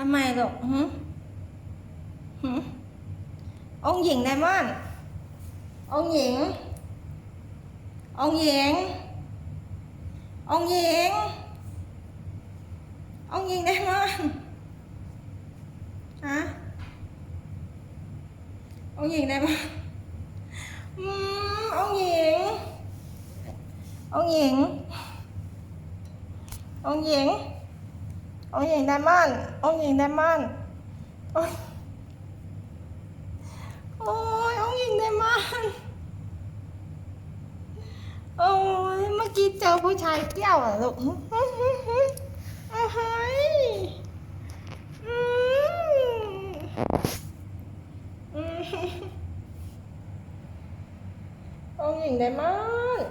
ทำไมลูกหืมหืมองหญิงไดมอนองหญิง องหญิง องหญิง องหญิงไดมอนฮะองหญิงไดมอนอืมองหญิง องหญิง องหญิง องหญิงไดมอนด์องหญิงไดมอนด์โอ๊ยโอ้ยองหญิงไดมอนด์โอ้ยเมื่อกี้เจอผู้ชายเกี้ยวอะลูกอื้อหือหือหืออ้าวเฮ้ยอืมอืมองหญิงไดมอนด์